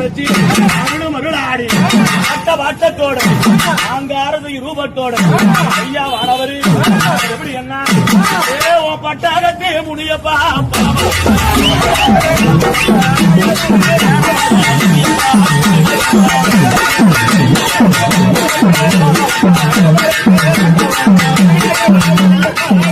வச்சு அருளும் ஆடி அட்ட வாட்டத்தோட ஆங்காரதை ரூபத்தோட. ஐயா வாழவரு எப்படி என்ன? ஏ ஓ Thank you.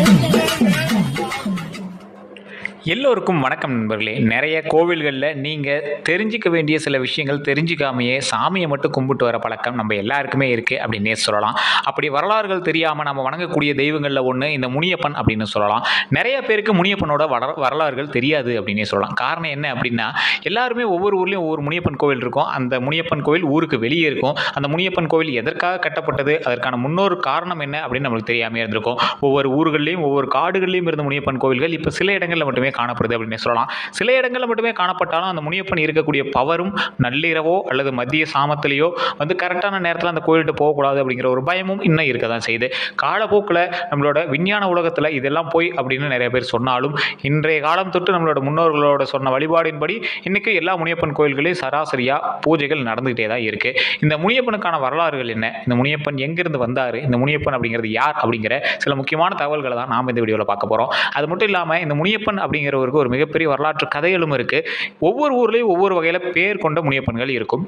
எல்லோருக்கும் வணக்கம் நண்பர்களே. நிறைய கோவில்களில் நீங்கள் தெரிஞ்சிக்க வேண்டிய சில விஷயங்கள் தெரிஞ்சிக்காமையே சாமியை மட்டும் கும்பிட்டு வர பழக்கம் நம்ம எல்லாருக்குமே இருக்குது அப்படின்னே சொல்லலாம். அப்படி வரலாறுகள் தெரியாமல் நம்ம வணங்கக்கூடிய தெய்வங்களில் ஒன்று இந்த முனியப்பன் அப்படின்னு சொல்லலாம். நிறைய பேருக்கு முனியப்பனோட வர வரலாறுகள் தெரியாது அப்படின்னே சொல்லலாம். காரணம் என்ன அப்படின்னா எல்லாருமே ஒவ்வொரு ஊர்லேயும் ஒவ்வொரு முனியப்பன் கோவில் இருக்கும். அந்த முனியப்பன் கோவில் ஊருக்கு வெளியே இருக்கும். அந்த முனியப்பன் கோவில் எதற்காக கட்டப்பட்டது அதற்கான முன்னொரு காரணம் என்ன அப்படின்னு நம்மளுக்கு தெரியாமல் இருந்திருக்கும். ஒவ்வொரு ஊர்களிலையும் ஒவ்வொரு காடுகள்லையும் இருந்த முனியப்பன் கோவில்கள் இப்போ சில இடங்களில் மட்டுமே காணப்படுது அப்படின்னு சொல்லலாம். சில இடங்களில் மட்டுமே காணப்பட்டாலும் அந்த முனியப்பன் இருக்கக்கூடிய பவரும் நள்ளிரவோ அல்லது மதிய சாமத்திலேயோ வந்து கரெக்டான நேரத்தில் அந்த கோயில்கிட்ட போகக்கூடாது அப்படிங்கிற ஒரு பயமும் இன்னும் இருக்க தான் செய்யுது. காலப்போக்கில் நம்மளோட விஞ்ஞான உலகத்தில் இதெல்லாம் போய் அப்படின்னு நிறைய பேர் சொன்னாலும் இன்றைய காலம் தொட்டு நம்மளோட முன்னோர்களோட சொன்ன வழிபாடின்படி இன்றைக்கி எல்லா முனியப்பன் கோயில்களையும் சராசரியாக பூஜைகள் நடந்துகிட்டே தான் இருக்குது இந்த முனியப்பனுக்கான வரலாறுகள் என்ன? இந்த முனியப்பன் எங்கேருந்து வந்தார்? இந்த முனியப்பன் அப்படிங்கிறது யார்? அப்படிங்கிற சில முக்கியமான தகவல்களை தான் நாம் இந்த வீடியோவில் பார்க்க போகிறோம் அது மட்டும் இல்லாமல் இந்த முனியப்பன் அப்படிங்கிற அப்படிங்கிறவருக்கு ஒரு மிகப்பெரிய வரலாற்று கதைகளும் இருக்குது ஒவ்வொரு ஊர்லேயும் ஒவ்வொரு வகையில் பேர் கொண்ட முனியப்பன்கள் இருக்கும்.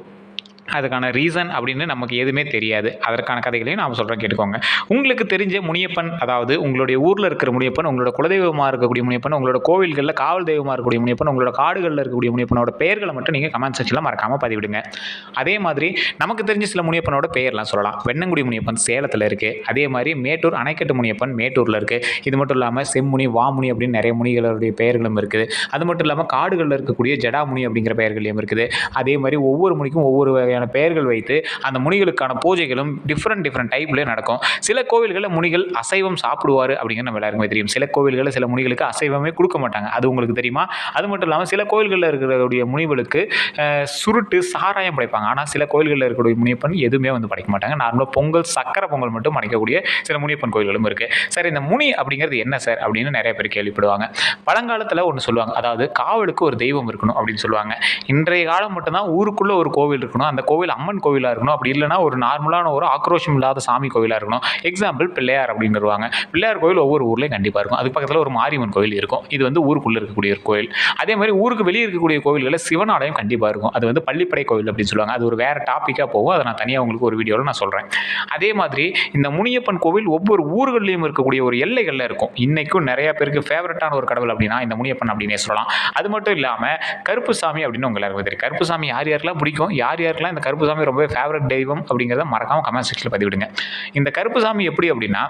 அதுக்கான ரீசன் அப்படின்னு நமக்கு எதுவுமே தெரியாது. அதற்கான கதைகளையும் நான் சொல்கிறேன் கேட்டுக்கோங்க. உங்களுக்கு தெரிஞ்ச முனியப்பன் அதாவது உங்களுடைய ஊரில் இருக்கிற முனியப்பன் உங்களோட குலதெய்வமாக இருக்கக்கூடிய முனியப்பன் உங்களோட கோவில்களில் காவல் தெய்வமாக இருக்கக்கூடிய முனியப்பன் உங்களோட காடுகளில் இருக்கக்கூடிய முனியப்பனோட பெயர்களை மட்டும் நீங்கள் கமெண்ட் செக்ஷனில் மறக்காமல் பதிவிடுங்க. அதே மாதிரி நமக்கு தெரிஞ்ச சில முனியப்பனோட பெயர்லாம் சொல்லலாம். வெண்ணங்குடி முனியப்பன் சேலத்தில் இருக்குது அதே மாதிரி மேட்டூர் அணைக்கட்டு முனியப்பன் மேட்டூரில் இருக்குது இது மட்டும் இல்லாமல் செம்முனி வாமுனி அப்படின்னு நிறைய முனிகளுடைய பெயர்களும் இருக்குது. அது மட்டும் இல்லாமல் காடுகளில் இருக்கக்கூடிய ஜடாமுனி அப்படிங்கிற பெயர்களையும் இருக்குது. அதே மாதிரி ஒவ்வொரு முனிக்கும் ஒவ்வொரு வகையான பெயர்கள் வைத்து அந்த முனிகளுக்கான பூஜைகளும் டிஃப்ரெண்ட் டிஃப்ரெண்ட் டைப்லேயே நடக்கும். சில கோவில்களில் முனிகள் அசைவம் சாப்பிடுவார் அப்படிங்கிற நம்ம எல்லாருக்குமே தெரியும். சில கோவில்களில் சில முனிகளுக்கு அசைவமே கொடுக்க மாட்டாங்க. அது உங்களுக்கு தெரியுமா? அது மட்டும் இல்லாமல் சில கோவில்களில் இருக்கிறக்கூடிய முனிகளுக்கு சுருட்டு சாராயம் படைப்பாங்க. ஆனால் சில கோவில்களில் இருக்கக்கூடிய முனியப்பன் எதுவுமே வந்து படைக்க மாட்டாங்க. நார்மலாக பொங்கல் சக்கரை பொங்கல் மட்டும் படைக்கக்கூடிய சில முனியப்பன் கோயில்களும் இருக்குது சார் இந்த முனி அப்படிங்கிறது என்ன சார் அப்படின்னு நிறைய பேர் கேள்விப்படுவாங்க. பழங்காலத்தில் ஒன்று சொல்லுவாங்க. அதாவது காவலுக்கு ஒரு தெய்வம் இருக்கணும் அப்படின்னு சொல்லுவாங்க. இன்றைய காலம் மட்டும்தான் ஊருக்குள்ளே ஒரு கோவில் இருக்கணும். அந்த கோவில் அம்மன் கோவிலாக இருக்கணும். அப்படி இல்லைன்னா ஒரு நார்மலான ஒரு ஆக்ரோஷம் இல்லாத சாமி கோவிலாக இருக்கணும். எக்ஸாம்பிள் பிள்ளையார் அப்படின்னு வருவாங்க பிள்ளையார் கோவில் ஒவ்வொரு ஊர்லேயும் கண்டிப்பாக இருக்கும். அதுக்கு பக்கத்தில் ஒரு மாரியம்மன் கோவில் இருக்கும். இது வந்து ஊருக்குள்ளே இருக்கக்கூடிய ஒரு கோவில். அதே மாதிரி ஊருக்கு வெளியே இருக்கக்கூடிய கோவில்களில் சிவன் ஆலயம் கண்டிப்பாக இருக்கும். அது வந்து பள்ளிப்படை கோவில் அப்படின்னு சொல்லுவாங்க. அது ஒரு வேறு டாப்பிக்காக போகும். அதை நான் தனியாக உங்களுக்கு ஒரு வீடியோவில் நான் சொல்கிறேன் அதே மாதிரி இந்த முனியப்பன் கோவில் ஒவ்வொரு ஊர்கள்லையும் இருக்கக்கூடிய ஒரு எல்லைகளில் இருக்கும். இன்றைக்கும் நிறைய பேருக்கு ஃபேவரட்டான ஒரு கடவுள் அப்படின்னா இந்த முனியப்பன் அப்படின்னே சொல்லலாம். அது மட்டும் இல்லாமல் கருப்புசாமி அப்படின்னு உங்களுக்கு தெரியும் தெரியும் கருப்புசாமி யார் யாருக்கெல்லாம் பிடிக்கும்? யார் யாருக்கெல்லாம் இந்த கருப்புசாமி ரொம்ப ஃபேவரட் தெய்வம் அப்படிங்கிறத மறக்காமல் கமெண்ட் செக்ஷனில் பதிவிடுங்க. இந்த கருப்புசாமி எப்படி அப்படின்னா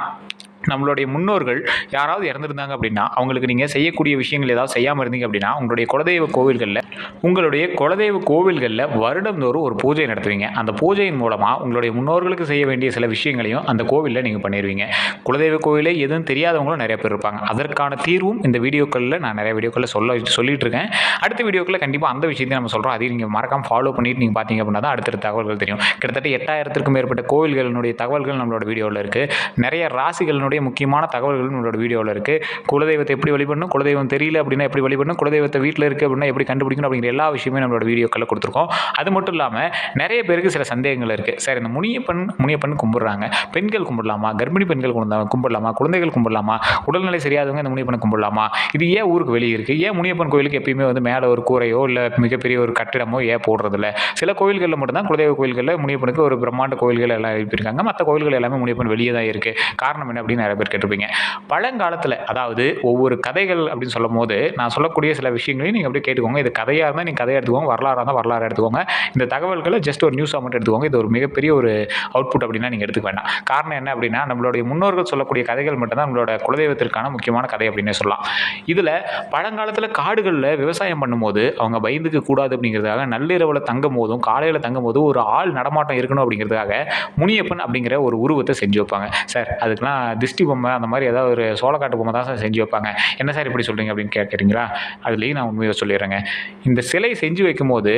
நம்மளுடைய முன்னோர்கள் யாராவது இறந்துருந்தாங்க அப்படின்னா அவங்களுக்கு நீங்கள் செய்யக்கூடிய விஷயங்கள் ஏதாவது செய்யாமல் இருந்தீங்க அப்படின்னா உங்களுடைய குலதெய்வ கோவில்களில் உங்களுடைய குலதெய்வ கோவில்களில் வருடந்தோறும் ஒரு பூஜை நடத்துவீங்க. அந்த பூஜையின் மூலமாக உங்களுடைய முன்னோர்களுக்கு செய்ய வேண்டிய சில விஷயங்களையும் அந்த கோவிலில் நீங்கள் பண்ணிடுவீங்க குலதெய்வ கோவிலே எதுவும் தெரியாதவங்களும் நிறைய பேர் இருப்பாங்க. அதற்கான தீர்வும் இந்த வீடியோக்களில் நான் நிறைய வீடியோக்களில் சொல்ல சொல்லிட்டு இருக்கேன் அடுத்த வீடியோக்களில் கண்டிப்பாக அந்த விஷயத்தையும் நம்ம சொல்கிறோம் அதையும் நீங்கள் மறக்காமல் ஃபாலோ பண்ணிட்டு நீங்கள் பார்த்தீங்க அப்படின்னா தான் அடுத்தடுத்த தகவல்கள் தெரியும். கிட்டத்தட்ட எட்டாயிரத்திற்கும் மேற்பட்ட கோவில்களினுடைய தகவல்கள் நம்மளோட வீடியோவில் இருக்குது நிறைய ராசிகளினுடைய முக்கியமான தகவல்கள் நம்மளோட வீடியோவில் இருக்குது குலதெய்வத்தை எப்படி வழிபடணும் குலதெய்வம் தெரியல அப்படின்னா எப்படி வழிபடணும் குலதெய்வத்தை வீட்டில் இருக்குது அப்படின்னா எப்படி கண்டுபிடிக்கணும் அப்படிங்கிற எல்லா விஷயமே நம்மளோட வீடியோக்களில் கொடுத்துருக்கோம். அது மட்டும் இல்லாமல் நிறைய பேருக்கு சில சந்தேகங்கள் இருக்குது சார் இந்த முனியப்பன் முனியப்பன் கும்பிட்றாங்க. பெண்கள் கும்பிடலாமா? கர்ப்பிணி பெண்கள் கும்பிடலாமா? குழந்தைகள் கும்பிடலாமா? உடல்நிலை சரியாதவங்க இந்த முனியப்பனை கும்பிடலாமா? இது ஏன் ஊருக்கு வெளியே இருக்குது ஏன் முனியப்பன் கோயிலுக்கு எப்பயுமே வந்து மேலே ஒரு கூரையோ இல்லை மிகப்பெரிய ஒரு கட்டிடமோ ஏன் போடுறதில்ல? சில கோயில்களில் மட்டும்தான் குலதெய்வ கோயில்களில் முனியப்பனுக்கு ஒரு பிரம்மாண்ட கோயில்கள் எல்லாம் எழுப்பியிருக்காங்க மற்ற கோயில்கள் எல்லாமே முனியப்பன் வெளியே தான் இருக்குது காரணம் என்ன அப்படின்னு நிறைய பேர் கேட்டிருப்பீங்க. பழங்காலத்தில் அதாவது ஒவ்வொரு கதைகள் அப்படின்னு சொல்லும் போது நான் சொல்லக்கூடிய சில விஷயங்களையும் நீங்கள் அப்படியே கேட்டுக்கோங்க. இது கதையாக இருந்தால் நீங்கள் கதையை எடுத்துக்கோங்க. வரலாறாக இருந்தால் வரலாறு எடுத்துக்கோங்க. இந்த தகவல்களை ஜஸ்ட் ஒரு நியூஸாக மட்டும் எடுத்துக்கோங்க. இது ஒரு மிகப்பெரிய ஒரு அவுட்புட் அப்படின்னா நீங்கள் எடுத்துக்க வேண்டாம். காரணம் என்ன அப்படின்னா நம்மளுடைய முன்னோர்கள் சொல்லக்கூடிய கதைகள் மட்டும்தான் நம்மளோட குலதெய்வத்திற்கான முக்கியமான கதை அப்படின்னு சொல்லலாம். இதில் பழங்காலத்தில் காடுகளில் விவசாயம் பண்ணும்போது அவங்க பயந்துக்க கூடாது அப்படிங்கிறதுக்காக நள்ளிரவில் தங்கும் போதும் காலையில் தங்கும் போதும் ஒரு ஆள் நடமாட்டம் இருக்கணும் அப்படிங்கிறதுக்காக முனியப்பன் அப்படிங்கிற ஒரு உருவத்தை செஞ்சு வைப்பாங்க. சார் அதுக்கெலாம் திஷ்டி பொம்மை அந்த மாதிரி ஏதாவது ஒரு சோளக்காட்டு பொம்மை தான் சார் செஞ்சு வைப்பாங்க. என்ன சார் இப்படி சொல்கிறீங்க அப்படின்னு கேட்குறீங்களா அதுலேயும் நான் உண்மையை சொல்லிடுறேங்க. இந்த சிலை செஞ்சு வைக்கும்போது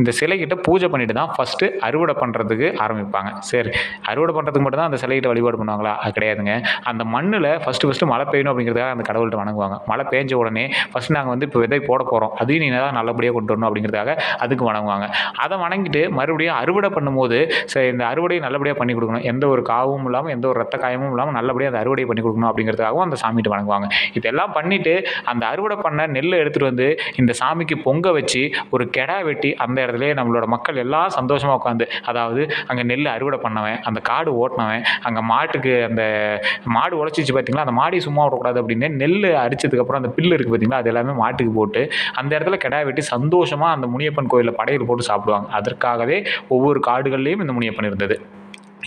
இந்த சிலைக்கிட்ட பூஜை பண்ணிட்டு தான் ஃபஸ்ட்டு அறுவடை பண்ணுறதுக்கு ஆரம்பிப்பாங்க. சரி அறுவடை பண்ணுறதுக்கு மட்டும் தான் அந்த சிலைகிட்ட வழிபாடு பண்ணுவாங்களா? அது கிடையாதுங்க. அந்த மண்ணில் ஃபஸ்ட்டு ஃபஸ்ட்டு மழை பெய்யணும் அப்படிங்கிறதுக்காக அந்த கடவுள்கிட்ட வணங்குவாங்க. மழை பெஞ்ச உடனே ஃபஸ்ட் நாங்கள் வந்து இப்போ விதை போட போகிறோம் அதையும் நீங்கள் தான் நல்லபடியாக கொண்டு வரணும் அப்படிங்கிறதுக்காக அதுக்கு வணங்குவாங்க. அதை வணங்கிட்டு மறுபடியும் அறுவடை பண்ணும்போது சரி இந்த அறுவடையை நல்லபடியாக பண்ணி கொடுக்கணும். எந்த ஒரு காவும் இல்லாமல் எந்த ஒரு ரத்த காயமும் இல்லாமல் நல்லபடியாக அந்த அறுவடை பண்ணி கொடுக்கணும் அப்படிங்கிறதுக்காகவும் அந்த சாமிகிட்ட வணங்குவாங்க. இதெல்லாம் பண்ணிவிட்டு அந்த அறுவடை பண்ண நெல்லை எடுத்துகிட்டு வந்து இந்த சாமிக்கு பொங்க வச்சு ஒரு கெடா வெட்டி அந்த இடத்துல நம்மளோட மக்கள் எல்லாம் சந்தோஷமாக உட்காந்து அதாவது அங்கே நெல் அறுவடை பண்ணவன் அந்த காடு ஓட்டினவன் அங்கே மாட்டுக்கு அந்த மாடு உழைச்சிச்சு பார்த்தீங்களா அந்த மாடி சும்மா விடக்கூடாது அப்படின்னு நெல் அரிச்சதுக்கப்புறம் அந்த பில்லு இருக்குது பார்த்தீங்களா அது எல்லாமே மாட்டுக்கு போட்டு அந்த இடத்துல கிடா வெட்டி சந்தோஷமாக அந்த முனியப்பன் கோயிலில் படையல் போட்டு சாப்பிடுவாங்க. அதற்காகவே ஒவ்வொரு காடுகள்லேயும் இந்த முனியப்பன் இருந்தது.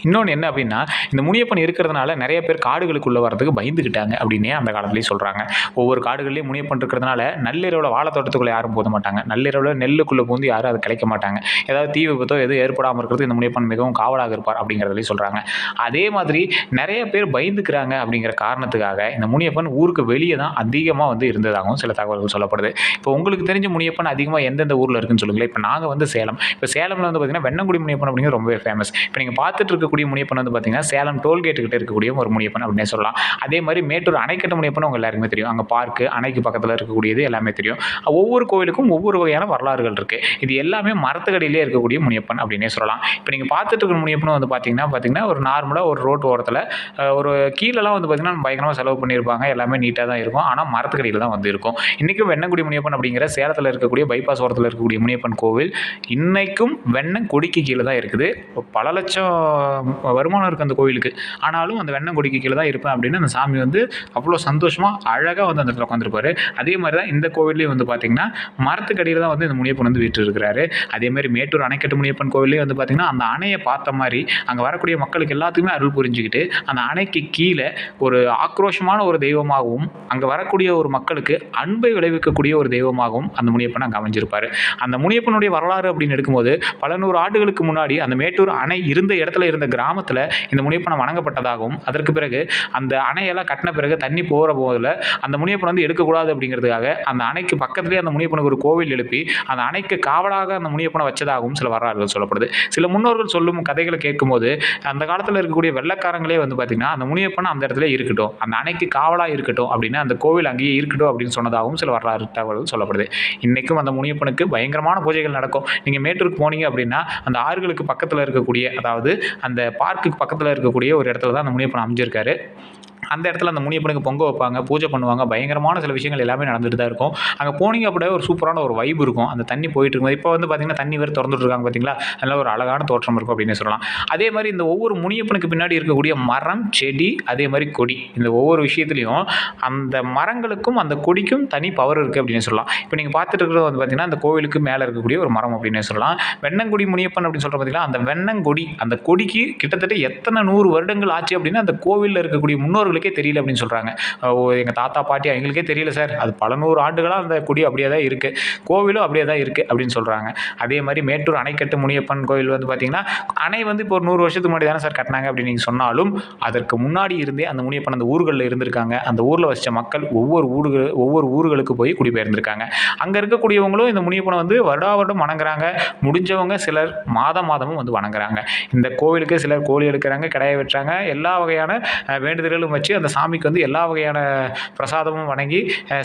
இன்னொன்று என்ன அப்படின்னா இந்த முனியப்பன் இருக்கிறதுனால நிறைய பேர் காடுகளுக்குள்ளே வரதுக்கு பயந்துக்கிட்டாங்க அப்படின்னே அந்த காலத்துலேயே சொல்கிறாங்க ஒவ்வொரு காடுகள்லேயும் முனியப்பன் இருக்கிறதுனால நள்ளிரவில் வாழைத்தோட்டத்துக்குள்ளே யாரும் போத மாட்டாங்க. நள்ளிரவில் நெல்லுக்குள்ளே பூந்து யாரும் அதை கிடைக்க மாட்டாங்க. ஏதாவது தீ விபத்தோ எதுவும் ஏற்படாமல் இருக்கிறது இந்த முனியப்பன் மிகவும் காவலாக இருப்பார் அப்படிங்கிறதுலையும் சொல்கிறாங்க அதே மாதிரி நிறைய பேர் பயந்துக்கிறாங்க அப்படிங்கிற காரணத்துக்காக இந்த முனியப்பன் ஊருக்கு வெளியே தான் அதிகமாக வந்து இருந்ததாகவும் சில தகவல்கள் சொல்லப்படுது. இப்போ உங்களுக்கு தெரிஞ்ச முனியப்பன் அதிகமாக எந்தெந்த ஊரில் இருக்குன்னு சொல்லுங்களேன். இப்போ நாங்கள் வந்து சேலம். இப்போ சேலமில் வந்து பார்த்திங்கன்னா வெண்ணங்குடி முனியப்பன் அப்படிங்கிறது ரொம்பவே ஃபேமஸ் இப்போ நீங்கள் பார்த்துட்டு இருக்கக்கூடிய முனியப்பன் வந்து பார்த்தீங்கன்னா சேலம் டோல்கேட்டு கிட்ட இருக்கக்கூடிய ஒரு முனியப்பன் அப்படின்னே சொல்லலாம். அதே மாதிரி மேட்டூர் அணைக்கட்டு முனியப்பன் உங்கள் எல்லாருக்குமே தெரியும். அங்கே பார்க்கு அணைக்கு பக்கத்தில் இருக்கக்கூடியது எல்லாமே தெரியும். ஒவ்வொரு கோவிலுக்கும் ஒவ்வொரு வகையான வரலாறுகள் இருக்குது இது எல்லாமே மரத்துக்கடியிலே இருக்கக்கூடிய முனியப்பன் அப்படின்னே சொல்லலாம். இப்போ நீங்கள் பார்த்துட்டு இருக்கிற முனியப்பன் வந்து பார்த்தீங்கன்னா பார்த்தீங்கன்னா ஒரு நார்மலாக ஒரு ரோட்டு ஓரத்தில் ஒரு கீழெல்லாம் வந்து பார்த்தீங்கன்னா பயங்கரமாக செலவு பண்ணியிருப்பாங்க. எல்லாமே நீட்டாக தான் இருக்கும். ஆனால் மரத்துக்கடியில் தான் வந்து இருக்கும். இன்றைக்கும் வெண்ணங்குடி முனியப்பன் அப்படிங்கிற சேலத்தில் இருக்கக்கூடிய பைபாஸ் ஓரத்தில் இருக்கக்கூடிய முனியப்பன் கோவில் இன்றைக்கும் வெண்ணம் கொடிக்கு கீழே தான் இருக்குது. பல லட்சம் வருமானம் இருக்குது அந்த கோவிலுக்கு ஆனாலும் அந்த வெண்ணங்கொடிக்கு கீழே தான் இருப்பேன் அப்படின்னு அந்த சாமி வந்து அவ்வளோ சந்தோஷமாக அழகாக வந்து அந்த இடத்துல உட்காந்துருப்பாரு அதே மாதிரி தான் இந்த கோவில்லையும் வந்து பார்த்திங்கன்னா மரத்துக்கடியில் தான் வந்து இந்த முனியப்பன் வந்து வீட்டு இருக்கிறாரு அதே மாதிரி மேட்டூர் அணைக்கட்டு முனியப்பன் கோவிலே வந்து பார்த்திங்கன்னா அந்த அணையை பார்த்த மாதிரி அங்கே வரக்கூடிய மக்களுக்கு எல்லாத்துக்குமே அருள் புரிஞ்சுக்கிட்டு அந்த அணைக்கு கீழே ஒரு ஆக்ரோஷமான ஒரு தெய்வமாகவும் அங்கே வரக்கூடிய ஒரு மக்களுக்கு அன்பை விளைவிக்கக்கூடிய ஒரு தெய்வமாகவும் அந்த முனியப்பன் அங்கே அமைஞ்சிருப்பார். அந்த முனியப்பனுடைய வரலாறு அப்படின்னு எடுக்கும்போது பல நூறு ஆண்டுகளுக்கு முன்னாடி அந்த மேட்டூர் அணை இருந்த இடத்துல இருந்த கிராமத்தில் இந்த முனியப்பனை வணங்கப்பட்டதாகவும் அதற்கு பிறகு அந்த அணையெல்லாம் கட்டின பிறகு தண்ணி போகிற போதில் அந்த முனியப்பன் வந்து எடுக்கக்கூடாது அப்படிங்கிறதுக்காக அந்த அணைக்கு பக்கத்துலேயே அந்த முனியப்பனுக்கு ஒரு கோவில் எழுப்பி அந்த அணைக்கு காவலாக அந்த முனியப்பனை வச்சதாகவும் சில வரலாறுகள் சொல்லப்படுது. சில முன்னோர்கள் சொல்லும் கதைகளை கேட்கும்போது அந்த காலத்தில் இருக்கக்கூடிய வெள்ளக்காரங்களே வந்து பார்த்திங்கன்னா அந்த முனியப்பன் அந்த இடத்துல இருக்கட்டும் அந்த அணைக்கு காவலாக இருக்கட்டும் அப்படின்னு அந்த கோவில் அங்கேயே இருக்கட்டும் அப்படின்னு சொன்னதாகவும் சில வரலாறு தகவல்கள் சொல்லப்படுது. இன்றைக்கும் அந்த முனியப்பனுக்கு பயங்கரமான பூஜைகள் நடக்கும். நீங்கள் மேட்டூருக்கு போனீங்க அப்படின்னா அந்த ஆறுகளுக்கு பக்கத்தில் இருக்கக்கூடிய அதாவது அந்த பார்க்குக்கு பக்கத்தில் இருக்கக்கூடிய ஒரு இடத்துல தான் அந்த முனியப்பன் அமைஞ்சிருக்காரு. அந்த இடத்துல அந்த முனியப்பனுக்கு பொங்க வைப்பாங்க பூஜை பண்ணுவாங்க. பயங்கரமான சில விஷயங்கள் எல்லாமே நடந்துட்டு தான் இருக்கும். அங்கே போனீங்க அப்படியே ஒரு சூப்பரான ஒரு வைப் இருக்கும். அந்த தண்ணி போயிட்டு இருக்கும் இப்போ வந்து பார்த்தீங்கன்னா தண்ணி வேறு திறந்துட்டு இருக்காங்க பார்த்தீங்களா நல்ல ஒரு அழகான தோற்றம் இருக்கும் அப்படின்னு சொல்லலாம். அதே மாதிரி இந்த ஒவ்வொரு முனியப்பனுக்கு பின்னாடி இருக்கக்கூடிய மரம் செடி அதே மாதிரி கொடி. இந்த ஒவ்வொரு விஷயத்துலையும் அந்த மரங்களுக்கும் அந்த கொடிக்கும் தனி பவர் இருக்குது அப்படின்னு சொல்லலாம். இப்போ நீங்கள் பார்த்துட்டு இருக்கிறது வந்து பார்த்தீங்கன்னா அந்த கோவிலுக்கு மேலே இருக்கக்கூடிய ஒரு மரம் அப்படின்னு சொல்லலாம். வெண்ணங்குடி முனியப்பன் அப்படின்னு சொல்கிற பார்த்தீங்கன்னா அந்த வெண்ணங்கொடி அந்த கொடிக்கு கிட்டத்தட்ட எத்தனை நூறு வருடங்கள் ஆச்சு அப்படின்னா அந்த கோவிலில் இருக்கக்கூடிய முன்னோர்கள் தெரியல அப்படின்னு சொல்கிறாங்க ஓ எங்கள் தாத்தா பாட்டி அவங்களுக்கே தெரியல சார். அது பல நூறு ஆண்டுகளாக அந்த குடி அப்படியே தான் இருக்குது கோவிலும் அப்படியே தான் இருக்குது அப்படின்னு சொல்கிறாங்க அதே மாதிரி மேட்டூர் அணைக்கட்டு முனியப்பன் கோவில் வந்து பார்த்தீங்கன்னா அணை வந்து இப்போ ஒரு நூறு வருஷத்துக்கு முன்னாடி தானே சார் கட்டினாங்க அப்படின்னு நீங்கள் சொன்னாலும் அதற்கு முன்னாடி இருந்தே அந்த முனியப்பன் அந்த ஊர்களில் இருந்திருக்காங்க. அந்த ஊரில் வச்ச மக்கள் ஒவ்வொரு ஊர்கள் ஒவ்வொரு ஊர்களுக்கு போய் குடிபெயர்ந்திருக்காங்க. அங்கே இருக்கக்கூடியவங்களும் இந்த முனியப்பனை வந்து வருடா வருடம் வணங்குறாங்க. முடிஞ்சவங்க சிலர் மாதம் மாதமும் வந்து வணங்குறாங்க. இந்த கோவிலுக்கு சிலர் கோழி எடுக்கிறாங்க கிடையை வெட்டுறாங்க. எல்லா வகையான வேண்டுதல்களும் வச்சு அந்த சாமிக்கு வந்து எல்லா வகையான பிரசாதமும் வணங்கி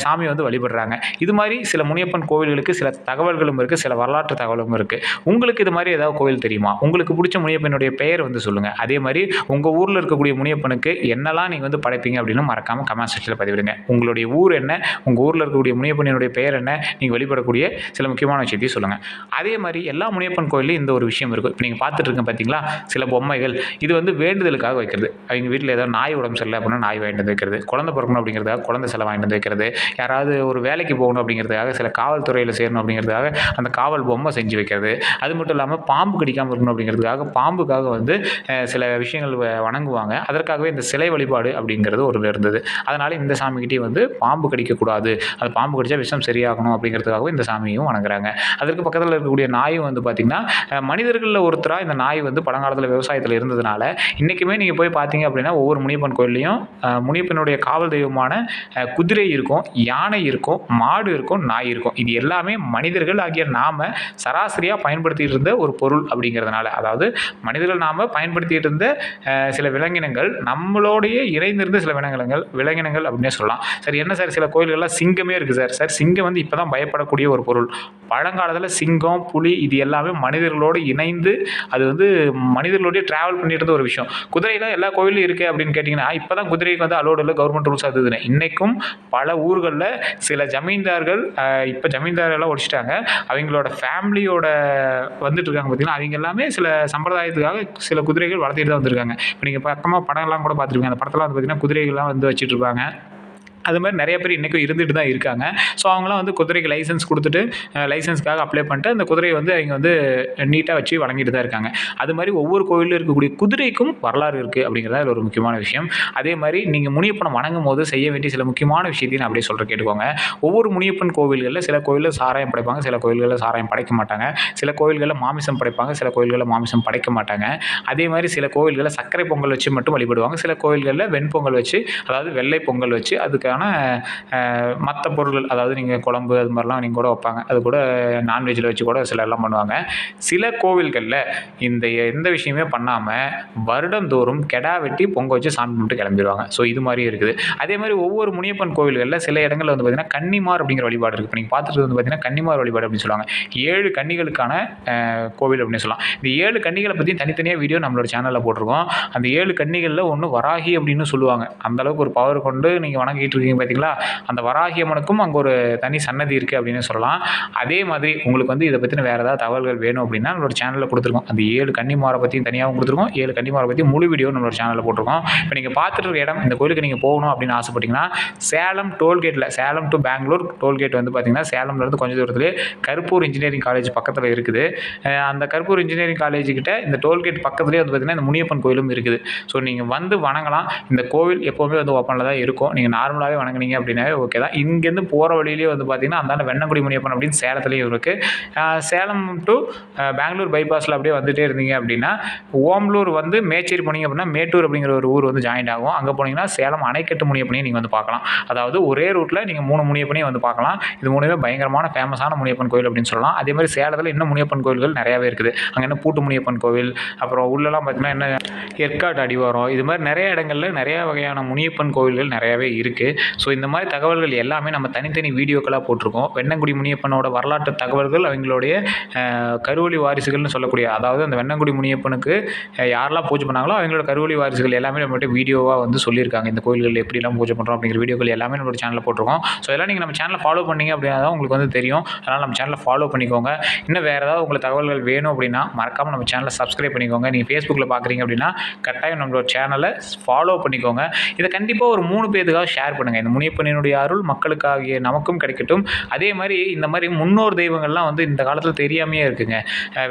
சாமி வந்து வழிபடுறாங்க. இது மாதிரி சில முனியப்பன் கோவில்களுக்கு சில தகவல்களும் இருக்குது சில வரலாற்று தகவலும் இருக்குது உங்களுக்கு இது மாதிரி ஏதாவது கோவில் தெரியுமா? உங்களுக்கு பிடிச்ச முனியப்பனுடைய பெயர் வந்து சொல்லுங்கள் அதே மாதிரி உங்கள் ஊரில் இருக்கக்கூடிய முனியப்பனுக்கு என்னெல்லாம் நீங்கள் வந்து படைப்பீங்க அப்படின்னு மறக்காமல் கமெண்ட் செக்ஷனில் பதிவிடுங்க. உங்களுடைய ஊர் என்ன? உங்கள் ஊரில் இருக்கக்கூடிய முனியப்பனுடைய பெயர் என்ன? நீங்கள் வழிபடக்கூடிய சில முக்கியமான விஷயத்தையும் சொல்லுங்கள் அதே மாதிரி எல்லா முனியப்பன் கோயிலையும் இந்த ஒரு விஷயம் இருக்கும். இப்போ நீங்கள் பார்த்துட்டு இருக்கேன் பார்த்தீங்களா சில பொம்மைகள். இது வந்து வேண்டுதலுக்காக வைக்கிறது. அவங்க வீட்டில் ஏதாவது நாய் உடம்பு சரியில்லை அப்படின்னா நாய் வாங்கிட்டு வந்து வைக்கிறது. குழந்தை பிறக்கணும் அப்படிங்கிறதுக்காக குழந்தை சிலை வாங்கிட்டு வந்து வைக்கிறது. யாராவது ஒரு வேலைக்கு போகணும் அப்படிங்கிறதுக்காக சில காவல்துறையில் சேரணும் அப்படிங்கிறதுக்காக அந்த காவல் பொம்மை செஞ்சு வைக்கிறது. அது மட்டும் இல்லாமல் பாம்பு கடிக்காமல் இருக்கணும் அப்படிங்கிறதுக்காக பாம்புக்காக வந்து சில விஷயங்கள் வ- வணங்குவாங்க. அதற்காகவே இந்த சிலை வழிபாடு அப்படிங்கிறது ஒரு இருந்தது. அதனால் இந்த சாமிக்கிட்டே வந்து பாம்பு கடிக்கக்கூடாது. அது பாம்பு கடித்தா விஷம் சரியாகணும் அப்படிங்கிறதுக்காகவும் இந்த சாமியும் வணங்குறாங்க. அதற்கு பக்கத்தில் இருக்கக்கூடிய நாயும் வந்து பார்த்திங்கன்னா மனிதர்களில் ஒருத்தராக இந்த நாய் வந்து பழங்காலத்தில் விவசாயத்தில் இருந்ததுனால இன்றைக்குமே நீங்கள் போய் பார்த்தீங்க அப்படின்னா ஒவ்வொரு முனியப்பன் கோயில்லையும் முனியப்பனுடைய காவல் தெய்வமான குதிரை இருக்கும் யானை இருக்கும் மாடு இருக்கும் நாய் இருக்கும். இது எல்லாமே மனிதர்கள் ஆகிய நாம சராசரியாக பயன்படுத்திட்டு இருந்த ஒரு பொருள் அப்படிங்கிறதுனால. அதாவது மனிதர்கள் நாம் பயன்படுத்திட்டு இருந்த சில விலங்கினங்கள் நம்மளோடைய இணைந்திருந்த சில விலங்கினங்கள் விலங்கினங்கள் அப்படின்னே சொல்லலாம். சார் என்ன சார் சில கோயில்கள்லாம் சிங்கமே இருக்குது சார். சார் சிங்கம் வந்து இப்போ தான் பயப்படக்கூடிய ஒரு பொருள். பழங்காலத்தில் சிங்கம் புலி இது எல்லாமே மனிதர்களோடு இணைந்து அது வந்து மனிதர்களோடய ட்ராவல் பண்ணிட்டு இருந்த ஒரு விஷயம். குதிரையில் எல்லா கோயிலும் இருக்குது அப்படின்னு கேட்டிங்கன்னா இப்போ தான் குதிரைக்கு வந்து அலோடு இல்லை கவர்மெண்ட் ரூல்ஸ் அது இதுன்னு இன்றைக்கும் பல ஊர்களில் சில ஜமீன்தார்கள் இப்போ ஜமீன்தாரெல்லாம் ஒடிச்சிட்டாங்க அவங்களோட ஃபேமிலியோட வந்துட்டு இருக்காங்க பார்த்தீங்கன்னா அவங்க எல்லாமே சில சம்பிரதாயத்துக்காக சில குதிரைகள் வளர்த்திட்டு தான் வந்திருக்காங்க. இப்போ நீங்கள் பக்கமாக படம்லாம் கூட பார்த்துருப்பீங்க. அந்த படத்தெல்லாம் வந்து பார்த்தீங்கன்னா குதிரைகள்லாம் வந்து வச்சுட்டு இருப்பாங்க. அது மாதிரி நிறைய பேர் இன்றைக்கும் இருந்துட்டு தான் இருக்காங்க. ஸோ அவங்களாம் வந்து குதிரைக்கு லைசன்ஸ் கொடுத்துட்டு லைசன்ஸ்க்காக அப்ளை பண்ணிட்டு அந்த குதிரையை வந்து அவங்க வந்து நீட்டாக வச்சு வழங்கிட்டு தான் இருக்காங்க. அது மாதிரி ஒவ்வொரு கோயிலில் இருக்கக்கூடிய குதிரைக்கும் வரலாறு இருக்குது அப்படிங்கிறத ஒரு முக்கியமான விஷயம். அதே மாதிரி நீங்கள் முனியப்பனை வணங்கும் போது செய்ய வேண்டிய சில முக்கியமான விஷயத்தையும் நான் அப்படியே சொல்கிற கேட்டுக்கோங்க. ஒவ்வொரு முனியப்பன் கோவில்களில் சில கோயிலில் சாராயம் படைப்பாங்க சில கோவில்களில் சாராயம் படைக்க மாட்டாங்க. சில கோவில்களில் மாமிசம் படைப்பாங்க சில கோவில்களில் மாமிசம் படைக்க மாட்டாங்க. அதே மாதிரி சில கோவில்களில் சர்க்கரை பொங்கல் வச்சு மட்டும் வழிபடுவாங்க. சில கோவில்களில் வெண்பொங்கல் வச்சு அதாவது வெள்ளை பொங்கல் வச்சு அதுக்கு அதுக்கான மற்ற பொருள்கள் அதாவது நீங்கள் குழம்பு அது மாதிரிலாம் நீங்கள் கூட வைப்பாங்க. அது கூட நான்வெஜ்ஜில் வச்சு கூட சில எல்லாம் பண்ணுவாங்க. சில கோவில்களில் இந்த எந்த விஷயமே பண்ணாமல் வருடந்தோறும் கெடா வெட்டி பொங்க வச்சு சாமி கும்பிட்டு கிளம்பிடுவாங்க ஸோ இது மாதிரி இருக்குது. அதே மாதிரி ஒவ்வொரு முனியப்பன் கோவில்களில் சில இடங்களில் வந்து பார்த்திங்கன்னா கன்னிமார் அப்படிங்கிற வழிபாடு இருக்குது இப்போ நீங்கள் பார்த்துட்டு வந்து பார்த்திங்கன்னா கன்னிமார் வழிபாடு அப்படின்னு சொல்லுவாங்க. ஏழு கன்னிகளுக்கான கோவில் அப்படின்னு சொல்லலாம். இந்த ஏழு கன்னிகளை பற்றி தனித்தனியாக வீடியோ நம்மளோட சேனலில் போட்டிருக்கோம். அந்த ஏழு கன்னிகளில் ஒன்று வராகி அப்படின்னு சொல்லுவாங்க. அந்தளவுக்கு ஒரு பவர் கொண்டு நீங்கள் வணங்கிட்டு இருக்கீங்க பார்த்தீங்களா அந்த வராகி அம்மனுக்கும் அங்கே ஒரு தனி சன்னதி இருக்குது அப்படின்னு சொல்லலாம். அதே மாதிரி உங்களுக்கு வந்து இதை பற்றின வேறு ஏதாவது தகவல்கள் வேணும் அப்படின்னா நம்மளோட சேனலில் கொடுத்துருக்கோம். அந்த ஏழு கன்னிமாரை பற்றியும் தனியாகவும் கொடுத்துருக்கோம். ஏழு கன்னிமாரை பற்றி முழு வீடியோ நம்மளோட சேனலில் போட்டிருக்கோம். இப்போ நீங்கள் பார்த்துட்டு இருக்க இடம் இந்த கோயிலுக்கு நீங்கள் போகணும் அப்படின்னு ஆசைப்பட்டீங்கன்னா Salem டோல்கேட்டில் Salem to Bangalore toll gate வந்து பார்த்தீங்கன்னா சேலம்லேருந்து கொஞ்சம் தூரத்துலேயே கருப்பூர் இன்ஜினியரிங் காலேஜ் பக்கத்தில் இருக்குது. அந்த கருப்பூர் இன்ஜினியரிங் காலேஜ் கிட்ட இந்த டோல்கேட் பக்கத்துலேயே வந்து பார்த்தீங்கன்னா இந்த முனியப்பன் கோயிலும் இருக்குது. ஸோ நீங்கள் வந்து வணங்கலாம். இந்த கோவில் எப்போவுமே வந்து ஓப்பனில் தான் இருக்கும். நீங்கள் நார்மலாகவே வணங்குனீங்க அப்படின்னாவே ஓகே தான். இங்கேருந்து போகிற வழியிலேயே வந்து பார்த்தீங்கன்னா அந்தாண்ட வெண்ணங்குடி முனியப்பன் அப்படின்னு சேலத்துலேயும் இருக்குது சேலம் டு பெங்களூர் பைபாஸில் அப்படியே வந்துட்டே இருந்தீங்க அப்படின்னா ஓம்லூர் வந்து மேச்சேரி போனீங்க அப்படின்னா மேட்டூர் அப்படிங்கிற ஒரு ஊர் வந்து ஜாயின் ஆகும். அங்கே போனீங்கன்னா சேலம் அணைக்கட்டு முனியப்பனையும் நீங்கள் வந்து பார்க்கலாம். அதாவது ஒரே ரூட்டில் நீங்கள் மூணு முனியப்பனையும் வந்து பார்க்கலாம். இது மூணுமே பயங்கரமான ஃபேமஸான முனியப்பன் கோயில் அப்படின்னு சொல்லலாம். அதே மாதிரி சேலத்தில் இன்னும் முனியப்பன் கோயில்கள் நிறையாவே இருக்குது. அங்கே என்ன பூட்டு முனியப்பன் கோவில் அப்புறம் உள்ளெல்லாம் பார்த்தீங்கன்னா என்ன ஏற்காடு அடிவாரம் இது மாதிரி நிறைய இடங்கள்ல நிறைய வகையான முனியப்பன் கோவில்கள் நிறையாவே இருக்குது ஸோ இந்த மாதிரி தகவல்கள் எல்லாமே நம்ம தனித்தனி வீடியோக்களாக போட்டிருக்கோம். வெண்ணங்குடி முனியப்பனோட வரலாற்று தகவல்கள் அவங்களுடைய கருவொலி வாரிசுகள்னு சொல்லக்கூடிய அதாவது அந்த வெண்ணங்குடி முனியப்பனுக்கு யாரெல்லாம் பூஜை பண்ணாங்களோ அவங்களோட கருவொலி வாரிசுகள் எல்லாமே நம்மகிட்ட வீடியோவாக வந்து சொல்லியிருக்காங்க. இந்த கோயில்கள் எப்படிலாம் பூஜை பண்ணுறோம் அப்படிங்கிற வீடியோக்கள் எல்லாமே நம்மளோட சேனலில் போட்டிருக்கோம். ஸோ எல்லாம் நீங்கள் நம்ம சேனலை ஃபாலோ பண்ணீங்க அப்படின்னா தான் உங்களுக்கு வந்து தெரியும். அதனால் நம்ம சேனலை ஃபாலோ பண்ணிக்கோங்க. இன்னும் வேறு ஏதாவது உங்களுக்கு தகவல்கள் வேணும் அப்படின்னா மறக்காமல் நம்ம சேனலை சப்ஸ்கிரைப் பண்ணிக்கோங்க. நீங்கள் ஃபேஸ்புக்கில் பார்க்குறீங்க அப்படின்னா கட்டாயம் நம்மளோட சேனலை ஃபாலோ பண்ணிக்கோங்க. இதை கண்டிப்பாக ஒரு மூணு பேருக்காக ஷேர் பண்ணுங்கள் இந்த முனியப்பனினுடைய அருள் மக்களுக்காகிய நமக்கும் கிடைக்கட்டும். அதே மாதிரி இந்த மாதிரி முன்னோர் தெய்வங்கள்லாம் வந்து இந்த காலத்தில் தெரியாமையே இருக்குங்க.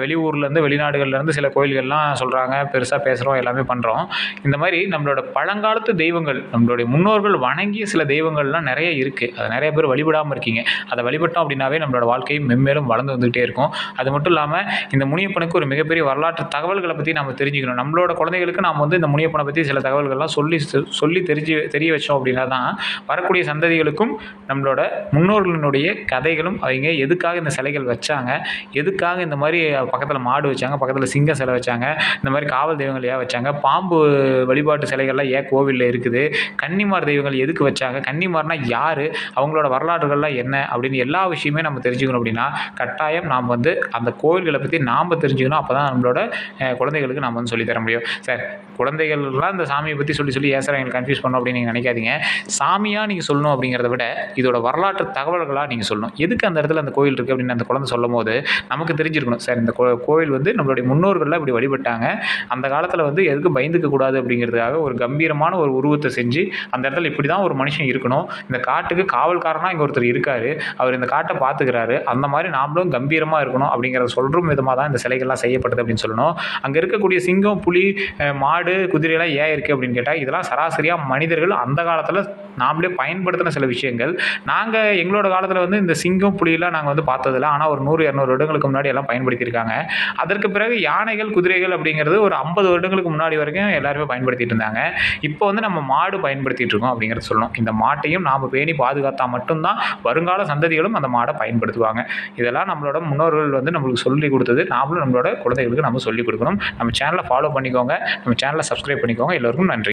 வெளியூர்லேருந்து வெளிநாடுகள்லேருந்து சில கோயில்கள்லாம் சொல்கிறாங்க பெருசாக பேசுகிறோம் எல்லாமே பண்ணுறோம் இந்த மாதிரி நம்மளோட பழங்காலத்து தெய்வங்கள் நம்மளுடைய முன்னோர்கள் வணங்கிய சில தெய்வங்கள்லாம் நிறைய இருக்குது அதை நிறைய பேர் வழிபடாமல் இருக்கீங்க. அதை வழிபட்டோம் அப்படின்னாவே நம்மளோட வாழ்க்கை மென்மேலும் வளர்ந்து வந்துகிட்டே இருக்கும். அது மட்டும் இல்லாமல் இந்த முனியப்பனுக்கு ஒரு மிகப்பெரிய வரலாற்று தகவல்களை பற்றி நம்ம தெரிஞ்சுக்கணும். நம்மளோட குழந்தைகளுக்கு நாம் வந்து இந்த முனியப்பனை பற்றி சில தகவல்கள்லாம் சொல்லி சொல்லி தெரிஞ்சு தெரிய வச்சோம் அப்படின்னா தான் வரக்கூடிய சந்ததிகளுக்கும் நம்மளோட முன்னோர்களினுடைய கதைகளும் அவங்க எதுக்காக இந்த சிலைகள் வச்சாங்க எதுக்காக இந்த மாதிரி பக்கத்தில் மாடு வச்சாங்க பக்கத்தில் சிங்க சிலை வச்சாங்க இந்த மாதிரி காவல் தெய்வங்கள் ஏன் வச்சாங்க பாம்பு வழிபாட்டு சிலைகள்லாம் ஏன் கோவிலில் இருக்குது கன்னிமார் தெய்வங்கள் எதுக்கு வச்சாங்க கன்னிமார்னா யார் அவங்களோட வரலாறுகள்லாம் என்ன அப்படின்னு எல்லா விஷயமே நம்ம தெரிஞ்சுக்கணும் அப்படின்னா கட்டாயம் நாம் வந்து அந்த கோவில்களை பற்றி நாம் தெரிஞ்சுக்கணும் அப்போ தான் நம்மளோட குழந்தைகளுக்கு நாம் வந்து சொல்லித் தர முடியும். சார் குழந்தைகள்லாம் இந்த சாமியை பற்றி சொல்லி சொல்லி ஏன் சார் எங்களுக்கு கன்ஃபியூஸ் பண்ணோம் அப்படின்னு நீங்கள் நினைக்காதீங்க. சாமியாக நீங்கள் சொல்லணும் அப்படிங்கிறத விட இதோட வரலாற்று தகவல்களாக நீங்கள் சொல்லணும். எதுக்கு அந்த இடத்துல அந்த கோயில் இருக்குது அப்படின்னு அந்த குழந்தை சொல்லும் போது நமக்கு தெரிஞ்சிருக்கணும். சார் இந்த கோ- கோயில் வந்து நம்மளுடைய முன்னோர்கள்லாம் இப்படி வழிபட்டாங்க. அந்த காலத்தில் வந்து எதுக்கு பயந்துக்க கூடாது அப்படிங்கிறதுக்காக ஒரு கம்பீரமான ஒரு உருவத்தை செஞ்சு அந்த இடத்துல இப்படி தான் ஒரு மனுஷன் இருக்கணும். இந்த காட்டுக்கு காவல்காரனாக இங்கே ஒருத்தர் இருக்காரு. அவர் இந்த காட்டை பார்த்துக்கிறாரு. அந்த மாதிரி நாமளும் கம்பீரமாக இருக்கணும் அப்படிங்கிறத சொல்கிற விதமாக தான் இந்த சிலைகள்லாம் செய்யப்படுது அப்படின்னு சொல்லணும். அங்கே இருக்கக்கூடிய சிங்கம் புலி மாடு குதிரையெல்லாம் ஏன் இருக்குது அப்படின்னு கேட்டால் இதெல்லாம் சராசரியாக மனிதர்கள் அந்த காலத்தில் நாமளே பயன்படுத்தின சில விஷயங்கள். நாங்கள் எங்களோட காலத்தில் வந்து இந்த சிங்கம் புலியெல்லாம் நாங்கள் வந்து பார்த்ததில்ல. ஆனால் ஒரு நூறு இரநூறு வருடங்களுக்கு முன்னாடி எல்லாம் பயன்படுத்தியிருக்காங்க. அதற்கு பிறகு யானைகள் குதிரைகள் அப்படிங்கிறது ஒரு ஐம்பது வருடங்களுக்கு முன்னாடி வரைக்கும் எல்லாருமே பயன்படுத்திட்டு இருந்தாங்க. இப்போ வந்து நம்ம மாடு பயன்படுத்திட்டு இருக்கோம் அப்படிங்கிறத சொல்லணும். இந்த மாட்டையும் நாம் பேணி பாதுகாத்தா மட்டும்தான் வருங்கால சந்ததிகளும் அந்த மாடை பயன்படுத்துவாங்க. இதெல்லாம் நம்மளோட முன்னோர்கள் வந்து நம்மளுக்கு சொல்லி கொடுத்தது. நாமளும் நம்மளோட குழந்தைகளுக்கு நம்ம சொல்லிக் கொடுக்கணும். நம்ம சேனலை ஃபாலோ பண்ணிக்கோங்க. நம்ம சேனலை சப்ஸ்கிரைப் பண்ணிக்கோங்க. எல்லோருக்கும் நன்றி.